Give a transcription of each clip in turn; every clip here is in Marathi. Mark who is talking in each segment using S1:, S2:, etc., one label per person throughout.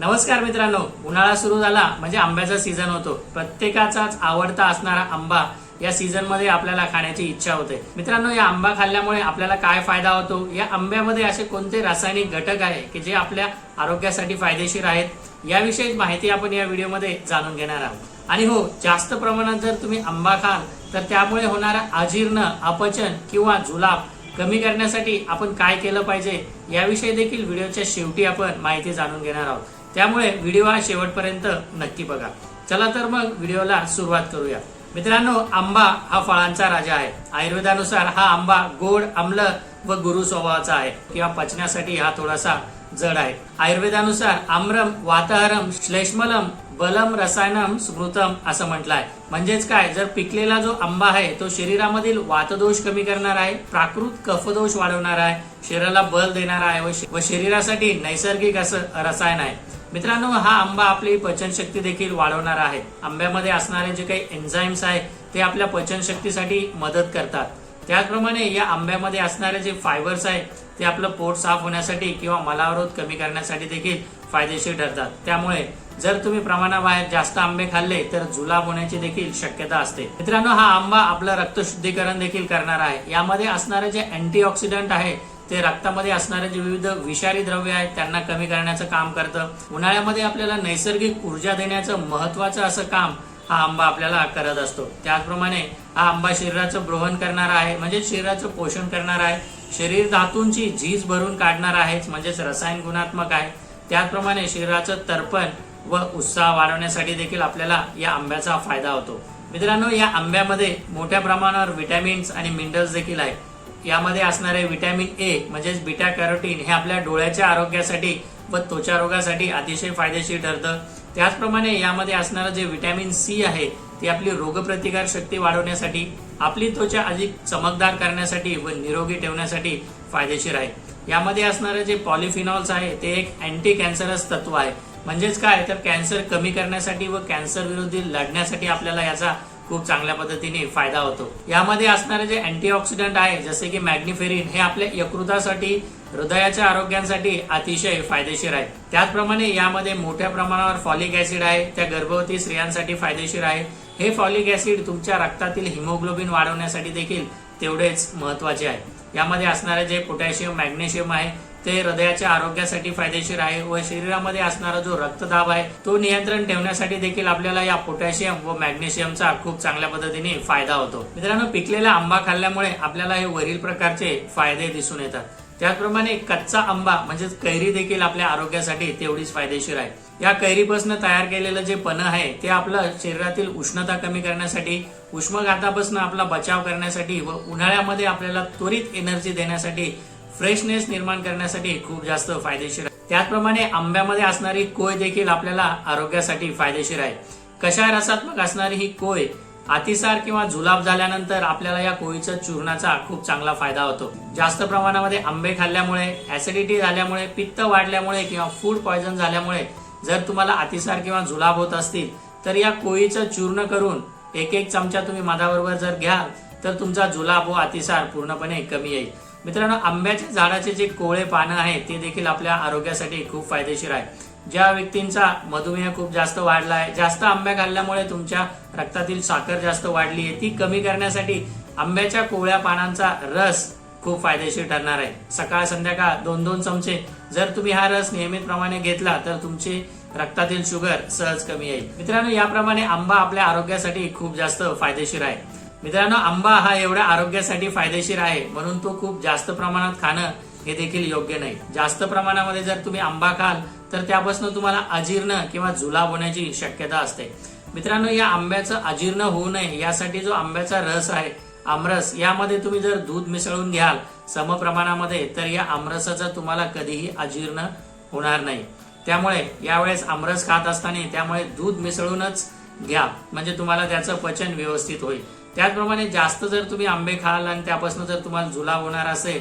S1: नमस्कार मित्रांनो उन्हाळा सुरू झाला म्हणजे आंब्याचा सीझन होतो. प्रत्येकाचाच आवडता असणारा आंबा या सीझनमध्ये आपल्याला खाण्याची इच्छा होते. मित्रांनो या आंबा खाल्ल्यामुळे आपल्याला काय फायदा होतो? या आंब्यामध्ये असे कोणते रासायनिक घटक आहे की जे आपल्या आरोग्यासाठी फायदेशीर आहेत? याविषयी माहिती आपण या व्हिडिओमध्ये जाणून घेणार आहोत. आणि हो जास्त प्रमाणात जर तुम्ही आंबा खाल तर त्यामुळे होणारा अजीर्ण अपचन किंवा जुलाब कमी करण्यासाठी आपण काय केलं पाहिजे? याविषयी देखील व्हिडिओच्या शेवटी आपण माहिती जाणून घेणार आहोत. त्यामुळे व्हिडिओ हा शेवटपर्यंत नक्की बघा. चला तर मग व्हिडिओला सुरुवात करूया. मित्रांनो आंबा हा फळांचा राजा आहे. आयुर्वेदानुसार हा आंबा गोड आम्ल व गुरु स्वभावाचा आहे किंवा पचण्यासाठी हा थोडासा जड आहे. आयुर्वेदानुसार आम्रम वाताहरम श्लेष्मलम बलम रसायनम स्मृतम असं म्हटलं आहे म्हणजेच काय? जर पिकलेला जो आंबा आहे तो शरीरामधील वातदोष कमी करणार आहे प्राकृत कफदोष वाढवणार आहे शरीराला बल देणार आहे व व शरीरासाठी नैसर्गिक असं रसायन आहे. मित्रांनो हा आंबा आपली पचनशक्ती देखील वाढवणारा आहे. आंब्यामध्ये असणारे जे काही एन्झाईम्स आहे ते आपल्या पचनशक्तीसाठी मदत करतात. त्याचप्रमाणे या आंब्यामध्ये असणारे जे फायबर्स आहे ते आपलं पोट साफ होण्यासाठी किंवा मलावरोध कमी करण्यासाठी देखील फायदेशीर ठरतात. त्यामुळे जर तुम्ही प्रमाणाबाहेर जास्त आंबे खाल्ले तर जुलाब होण्याची देखील शक्यता असते. मित्रांनो हा आंबा आपलं रक्तशुद्धीकरण देखील करणार आहे. यामध्ये असणारे जे अँटीऑक्सिडंट आहे ते रक्तामध्ये असणारे जे विविध विषारी द्रव्य आहेत त्यांना कमी करण्याचं काम करतं. उन्हाळ्यामध्ये आपल्याला नैसर्गिक ऊर्जा देण्याचं महत्वाचं असं काम हा आंबा आपल्याला करत असतो. त्याचप्रमाणे हा आंबा शरीराचं ब्रोहन करणारा आहे म्हणजे शरीराचं पोषण करणार आहे. शरीर धातूंची झीज भरून काढणार आहेच म्हणजेच रसायन गुणात्मक आहे. त्याचप्रमाणे शरीराचं तर्पण व उत्साह वाढवण्यासाठी देखील आपल्याला या आंब्याचा फायदा होतो. मित्रांनो या आंब्यामध्ये मोठ्या प्रमाणावर विटॅमिन्स आणि मिनरल्स देखील आहेत. यामध्ये असणारे विटॅमिन ए म्हणजेच बिटा कॅरोटीन हे आपल्या डोळ्याच्या आरोग्यासाठी व त्वचा रोगासाठी अतिशय फायदेशीर ठरतं. त्याचप्रमाणे यामध्ये असणारं जे विटॅमिन सी आहे ते आपली रोगप्रतिकार शक्ती वाढवण्यासाठी आपली त्वचा अधिक चमकदार करण्यासाठी व निरोगी ठेवण्यासाठी फायदेशीर आहे. यामध्ये असणारे जे पॉलिफिनॉल्स आहे ते एक अँटी कॅन्सरस तत्व आहे. म्हणजेच काय? तर कॅन्सर कमी करण्यासाठी व कॅन्सर विरोधी लढण्यासाठी आपल्याला याचा खूप चांगल्या पद्धतीने फायदा होतो. यामध्ये असणारे जे अँटीऑक्सिडंट आहे जसे की मॅग्निफेरिन हे आपल्या यकृतासाठी हृदयाच्या आरोग्यासाठी अतिशय फायदेशीर आहे. त्याचप्रमाणे यामध्ये मोठ्या प्रमाणावर फॉलिक ऍसिड आहे त्या गर्भवती स्त्रियांसाठी फायदेशीर आहे. हे फॉलिक ऍसिड तुमच्या रक्तातील हिमोग्लोबिन वाढवण्यासाठी देखील तेवढेच महत्त्वाचे आहे. यामध्ये असणारे जे पोटॅशियम मॅग्नेशियम आहे ते हृदयाच्या आरोग्यासाठी फायदेशीर आहे व शरीरामध्ये असणारा जो रक्तदाब आहे तो नियंत्रण ठेवण्यासाठी देखील आपल्याला या पोटॅशियम व मॅग्नेशियमचा खूप चांगल्या पद्धतीने फायदा होतो. मित्रांनो पिकलेला आंबा खाल्ल्यामुळे आपल्याला हे वरील प्रकारचे फायदे दिसून येतात. त्याचप्रमाणे कच्चा आंबा म्हणजेच कैरी देखील आपल्या आरोग्यासाठी तेवढीच फायदेशीर आहे. या कैरीपासून तयार केलेलं जे पन्ह आहे ते आपलं शरीरातील उष्णता कमी करण्यासाठी उष्मघातापासून आपला बचाव करण्यासाठी व उन्हाळ्यामध्ये आपल्याला त्वरित एनर्जी देण्यासाठी फ्रेशनेस निर्माण करण्यासाठी खूप जास्त फायदेशीर आहे. त्याचप्रमाणे आंब्यामध्ये असणारी कोय देखील आपल्याला आरोग्यासाठी फायदेशीर आहे. कशा रसात्मक असणारी ही कोय अतिसार किंवा जुलाब झाल्यानंतर आपल्याला या कोळीच्या चूर्णाचा खूप चांगला फायदा होतो. जास्त प्रमाणामध्ये आंबे खाल्ल्यामुळे ऍसिडिटी झाल्यामुळे पित्त वाढल्यामुळे किंवा फूड पॉयझन झाल्यामुळे जर तुम्हाला अतिसार किंवा जुलाब होत असतील तर या कोळीचं चूर्ण करून एक एक चमचा तुम्ही मधाबरोबर जर घ्याल तर तुमचा जुलाब व अतिसार पूर्णपणे कमी येईल. मित्रांनो आंब्याच्या झाडाचे जे कोळे पानं आहेत ते देखील आपल्या आरोग्यासाठी खूप फायदेशीर आहे ज्या व्यक्तींचा मधुमेह खूप जास्त वाढला आहे जास्त आंब्या खाल्ल्यामुळे तुमच्या रक्तातील साखर जास्त वाढली आहे ती कमी करण्यासाठी आंब्याच्या कोवळ्या पानांचा रस खूप फायदेशीर ठरणार आहे. सकाळ संध्याकाळ दोन दोन चमचे. जर तुम्ही हा रस नियमितप्रमाणे घेतला तर तुमची रक्तातील शुगर सहज कमी येईल. मित्रांनो याप्रमाणे आंबा आपल्या आरोग्यासाठी खूप जास्त फायदेशीर आहे. मित्रांनो आंबा हा एवढ्या आरोग्यासाठी फायदेशीर आहे म्हणून तो खूप जास्त प्रमाणात खाणं हे देखील योग्य नाही. जास्त प्रमाणामध्ये जर तुम्ही आंबा खाल तर त्यापासून तुम्हाला अजीर्ण किंवा जुलाब होण्याची शक्यता असते. मित्रांनो या आंब्याचं अजीर्ण होऊ नये यासाठी जो आंब्याचा रस आहे आमरस यामध्ये तुम्ही जर दूध मिसळून घ्याल सम प्रमाणामध्ये तर या आमरसाचा तुम्हाला कधीही अजीर्ण होणार नाही. त्यामुळे यावेळेस आमरस खात असताना त्यामुळे दूध मिसळूनच घ्या. म्हणजे तुम्हाला त्याचं पचन व्यवस्थित होईल. त्याचप्रमाणे जास्त जर तुम्ही आंबे खाल आणि त्यापासून जर तुम्हाला जुलाब होणार असेल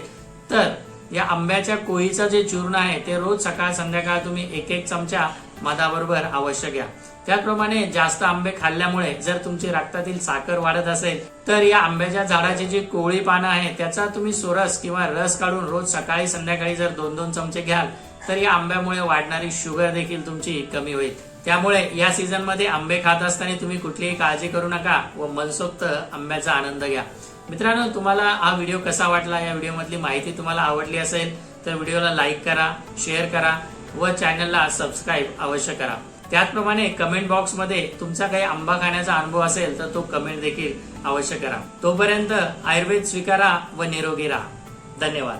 S1: तर या आंब्याच्या कोळीचं जे चूर्ण आहे ते रोज सकाळ संध्याकाळ तुम्ही एक एक चमचा मधाबरोबर अवश्य घ्या. त्याचप्रमाणे जास्त आंबे खाल्ल्यामुळे जर तुमची रक्तातील साखर वाढत असेल तर या आंब्याच्या झाडाची जी कोळी पानं आहे त्याचा तुम्ही सोरस किंवा रस काढून रोज सकाळी संध्याकाळी जर दोन दोन चमचे घ्याल तर या आंब्यामुळे वाढणारी शुगर देखील तुमची कमी होईल. त्यामुळे या सीझनमध्ये आंबे खात असताना तुम्ही कुठलीही काळजी करू नका व मनसोक्त आंब्याचा आनंद घ्या. मित्रांनो तुम्हाला हा व्हिडिओ कसा वाटला? या व्हिडिओमधली माहिती तुम्हाला आवडली असेल तर व्हिडिओला लाईक करा शेअर करा व चॅनलला सबस्क्राईब अवश्य करा. त्याचप्रमाणे कमेंट बॉक्समध्ये तुमचा काही आंबा खाण्याचा अनुभव असेल तर तो कमेंट देखील अवश्य करा. तोपर्यंत आयुर्वेद स्वीकारा व निरोगी राहा. धन्यवाद.